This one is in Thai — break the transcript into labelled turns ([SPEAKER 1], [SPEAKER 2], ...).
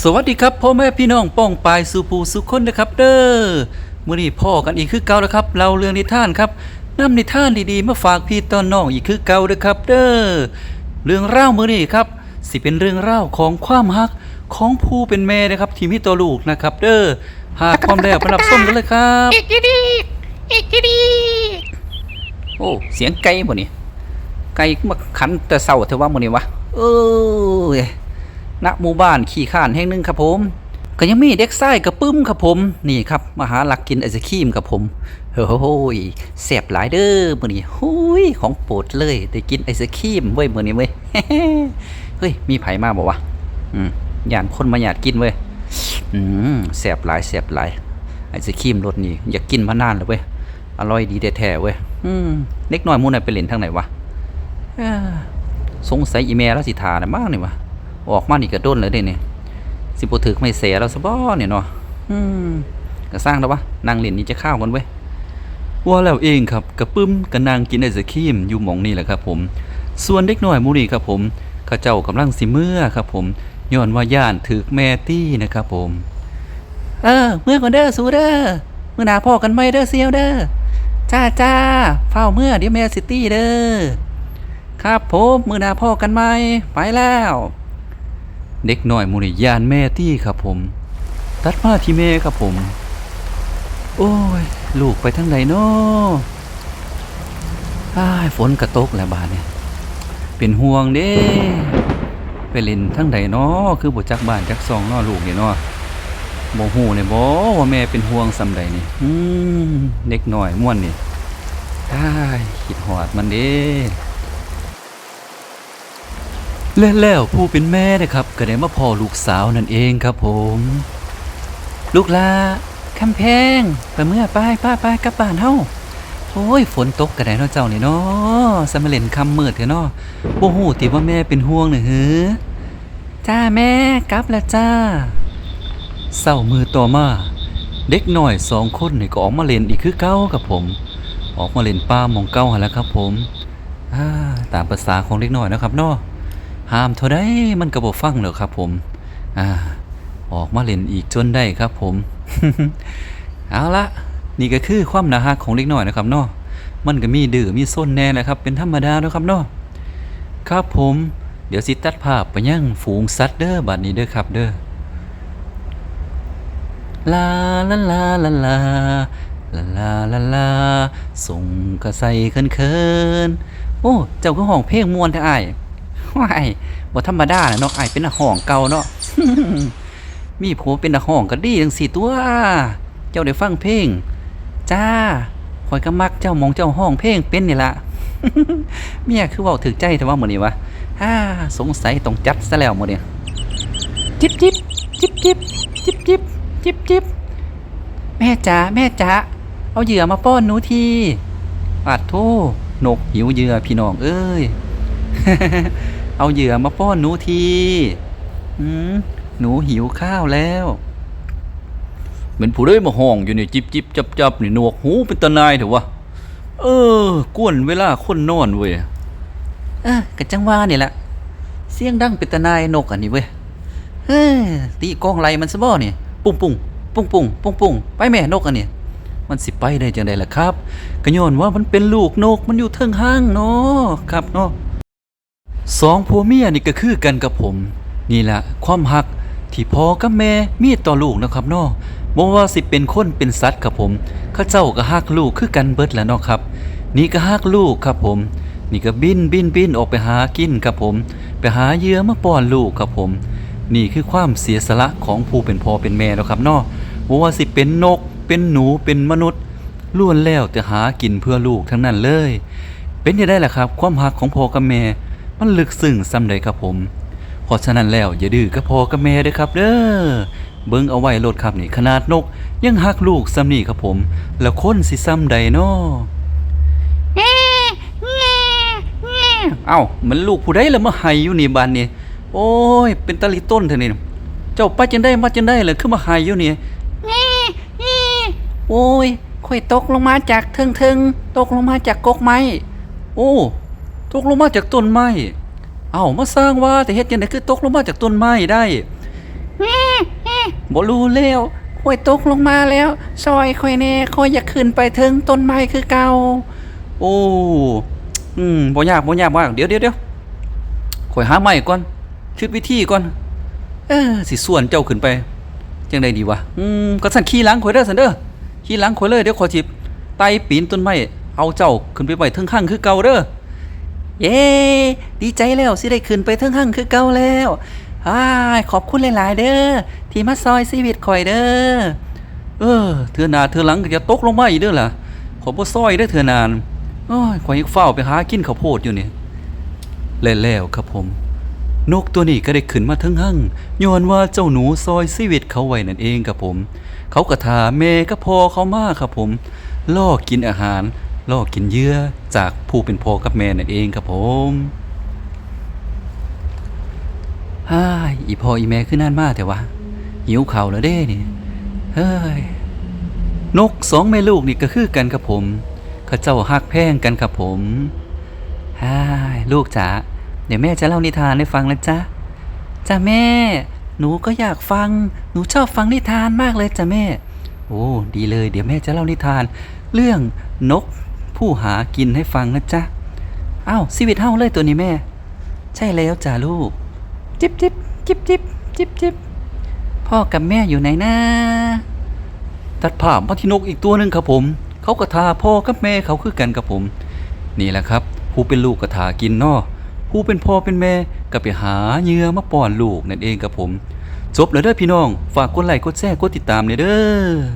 [SPEAKER 1] สวัสดีครับพ่อแม่พี่น้องป้องปายสุภูสุคนนะครับเด้อมื้อนี้พ่อกันอีกคือเก่าแล้วครับ เราเรื่องนิทานครับนำนิทานดีๆมาฝากพี่ตอนน้องอีกคือเก่าเด้อครับ เด้อเรื่องเล่าวมื้อนี้ครับ สิเป็นเรื่องเล่าวของความฮักของผู้เป็นแม่นะครับ ที่มีตัวลูกนะครับ เด้อหากความแล้วไปรับส้มกันเลยครับ
[SPEAKER 2] อีกทีดีอีกทีดี
[SPEAKER 1] โอ้เสียงไก่บ่นี่ไก่มาขันแต่เศร้าเทว่ามื้อนี้วะเอ้ย ณหมู่บ้านขี้ข้านแห่งหนึ่งครับผมก็ยังมีเด็กไส้กระปึ้มครับผมนี่ครับมาหาหลักกินไอศครีมครับผมโอ้ยแซ่บหลายเด้อมื้อนี้หุยของโปรดเลยได้กินไอศครีมเว้ยมื้อนี้เว้ยเฮ้ยมีไผมาบอกวะอืมย่านคนมาอยากกินเว้ยอืมแซ่บหลายแซ่บหลายไอศครีมรสนี้อยากกินมานานแล้วเว้ยอร่อยดีแท้ๆเว้ยอืมเล็กน้อยมู่น่ะไปเล่นทางไหนวะสงสัยอีเมลแล้วสิทาน่ะมากนี่วะ ออกมานี่ก็ด้นเลยเด้เนี่ยสิบ่ถึกไม่เสียแล้วซะบ่เนี่ยเนาะอืมก็สร้างแล้ววะนั่งเล่นนี่จะข้าวกันเว้ยว่าแล้วเองครับกระปึ้มก็นั่งกินไอศครีมอยู่หมองนี่แหละครับ ผม ส่วนเด็กน้อยมูนี้ครับผมเขาเจ้ากำลังสิเมื่อครับ ผมย้อนว่าย่านถึกแม่ตี้นะครับผม เออ เมื่อก่อนเด้อสูเด้อเมื่อหนาพ่อกันไม่เด้อเซียวเด้อจ้าจ้าเฝ้าเมื่อเดี๋ยวแม่สิตี้เด้อครับผมมือหนาพ่อกันไหมไปแล้ว เด็กน้อยมูนี่ยานแม่ตี้ครับผม ตัดมาที่แม่ครับผม โอ้ย ลูกไปทางไหนเนาะอ้ายฝนกระตกแล้วบาดเนี่ย เป็นห่วงเด้ไปเล่นทางใดเนาะคือบ่จักบ้านจักซองเนาะลูกเนี่เนาะบ่ฮู้เนี่ยบ่ว่าแม่เป็นห่วงซำใดนี่อืมเด็กน้อยม่วนนี่อ้ายคิดฮอดมันเด้ และแล้วผู้เป็นแม่นะครับ ก็ได้มาพ่อลูกสาวนั่นเองครับผม ลูกลาคำแพงไปเมื่อไปป้าไปกลับบ้านเฮาโอ้ยฝนตกกระไดเนาะเจ้านี่เนาะสมเล่นคำมืดเถอะเนาะบ่ฮู้ติว่าแม่เป็นห่วงน่ะหือจ้าแม่กลับแล้วจ้าเศร้ามือต่อมา เด็กหน้อยสองคนนี่ก็ออกมาเล่นอีกคือเก้าครับผม ออกมาเล่นป้ามองเก้าหันแล้วครับผมอ่าตามภาษาของเด็กหน้อยนะครับเนาะ ห้ามเท่าใดมันก็บ่ฟังแล้วครับผม อ่า ออกมาเล่นอีกจนได้ครับผม เอาละนี่ก็คือความนาฮักของเล็กน้อยนะครับเนาะมันก็มีดื้อมีส้นแน่แหละครับ เป็นธรรมดาเนาะครับเนาะครับผม เดี๋ยวสิตัดภาพไปยังฝูงสัตว์เด้อบัดนี้เด้อครับเด้อลาลาลาลาลาลาลาลาลาส่งกระใสเคินเคินโอ้ เจ้าก็ห้องเพลงมวนแท้อ้าย ว้ายบ่ธรรมดาน่ะเนาะไอ้เป็นห้องเก่าเนาะมีผัวเป็นห้องก็ดีจังสี่ตัว เจ้าได้ฟังเพลง จ้าคอยก็มักเจ้ามองเจ้าห้องเพลงเป็นนี่ละเมียคือว้าถึกใจแต่ว่ามื้อนี้วะฮ่าสงสัยต้องจัดซะแล้วมื้อนี้จิบจิบจิบจิบจิบจิบจิบจิบแม่จ๋าแม่จ๋าเอาเหยื่อมาป้อนหนูทีปัดโทนกหิวเหยื่อพี่น้องเอ้ย เอาเหยื่อมาป้อนหนูทีอืมหนูหิวข้าวแล้วเหมือนผู้ใดมาห้องอยู่นี่จิบจิบจับจับนี่หนวกหูเป็นตานายเถอะวะเออกวนเวลาคนนอนเว้ยเออกะจังว่านี่แหละเสียงดังเป็นตานายนกอันนี้เว้ยเฮ้ยตีกองไรมันซะบ่เนี่ยปุ้งปุ้งปุ้งปุ้งปุ้งปุ้งไปแม่นกอันนี้มันสิไปได้จังไดล่ะครับก็ย้อนว่ามันเป็นลูกนกมันอยู่เทิงห้างเนาะครับเนาะ สองผัวเมียนี่ก็คือกันกับผม นี่แหละความหักที่พ่อกับแม่มีต่อลูกนะครับเนาะบ่ว่าสิเป็นคนเป็นสัตว์ครับผมข้าเจ้าก็ฮักลูกคือกันเบิดแหล้วเนาะครับ นี่ก็ฮักลูกครับผม นี่ก็บินบินบินออกไปหากินครับผม ไปหาเหยื่อมาป้อนลูกครับผม นี่คือความเสียสละของผู้เป็นพ่อเป็นแม่นะครับเนาะบ่ว่าสิเป็นนก เป็นหนูเป็นมนุษย์ล้วนแล้วแต่หากินเพื่อลูกทั้งนั้นเลย เป็นยังได้ล่ะครับ ความหักของพ่อกับแม่ มันลึกซึ้งซ้ำใดครับผมเพราะฉะนั้นแล้วอย่าดื้อกับพ่อกับแม่เด้อครับ เด้อเบิ่งเอาไว้โลดครับนี่ขนาดนก ยังหักลูกซ้ำนี่ครับผม แล้วคนสิซ้ำใดนาะเอ้ามันลูกผู้ใดละมาให้อยู่นี่บ้านนี่โอ้ย เป็นตะลิต้นเท่านี้เจ้าไปจังได้มาจังได้เลยคือมาให้อยู่นี่โอ้ยค่อยตกลงมาจากเทิงเทิงตกลงมาจากกกไม้ โอ้ ตกลงมาจากต้นไม้เอ้ามาสร้างว่าแต่เฮ็ดจังไดคือตกลงมาจากต้นไม้ได้บ่รู้แล้วข่อยตกลงมาแล้วซอยข่อยแน่ข่อยอยากขึ้นไปถึงต้นไม้คือเก่าโอ้อืมบ่ยากบ่ยากบ่ยากเดี๋ยวเดี๋ยวเดี๋ยวข่อยหาไม้ก่อนคิดวิธีก่อน เออสิส่วนเจ้าขึ้นไปจังไดดีวะอืมก็สั่นขี่หลังข่อยเด้อสั่นเด้อขี่หลังข่อยเลยเดี๋ยวข่อยสิไต่ปีนต้นไม้เอาเจ้าขึ้นไปไว้เทิงข้างคือเก่าเด้อ เย้ดีใจแล้วสิได้ขึ้นไปเทิงข้างคือเก่าแล้วอ้าขอบคุณหลาย ๆ เด้อที่มาซอยชีวิตข่อยเด้อเออเทื่อหนาเทื่อหลังก็จะตกลงมาอีกเด้อล่ะขอบ่ซอยเด้อเทื่อนานโอ้ยข่อยยังเฝ้าไปหากินข้าวโพดอยู่นี่และแล้วครับผม นกตัวนี้ก็ได้ขึ้นมาทั้งหั่งย้อนว่าเจ้าหนูซอยชีวิตเขาไว้นั่นเองครับผม เขาก็ถาแม่ก็พอเขามากครับผมล่อกินอาหาร ล่อกินเยื่อจากผู้เป็นพ่อกับแม่นั่นเองครับผมฮ่าอีพ่ออีแม่ขึ้นนานมากแต่ว่าหิวข่าแล้วเด้นี่เฮ้ยนกสองแม่ลูกนี่ก็คือกันครับผมเขาเจ้าฮักแพงกันครับผมฮ่าลูกจ๋าเดี๋ยวแม่จะเล่านิทานให้ฟังนะจ๊ะจ้ะแม่ หนูก็อยากฟัง หนูชอบฟังนิทานมากเลยจ้ะแม่ โอ้ดีเลย เดี๋ยวแม่จะเล่านิทาน เรื่องนก ผู้หากินให้ฟังนะจ๊ะอ้าวชีวิตเฮาเลยตัวนี้แม่ ใช่แล้วจ้ะลูก จิบจิบจิบจิบจิบจิบพ่อกับแม่อยู่ไหนนะตัดภาพมาที่นกอีกตัวหนึ่งครับผม เขากระทาพ่อกับแม่เขาคือกันครับผม นี่แหละครับ ผู้เป็นลูกกระทากินนอผู้เป็นพ่อเป็นแม่ก็ไปหาเหยื่อมาป้อนลูกนั่นเองครับผม จบแล้วเด้อพี่น้อง ฝากกดไลค์กดแชร์กดติดตามเลยเด้อ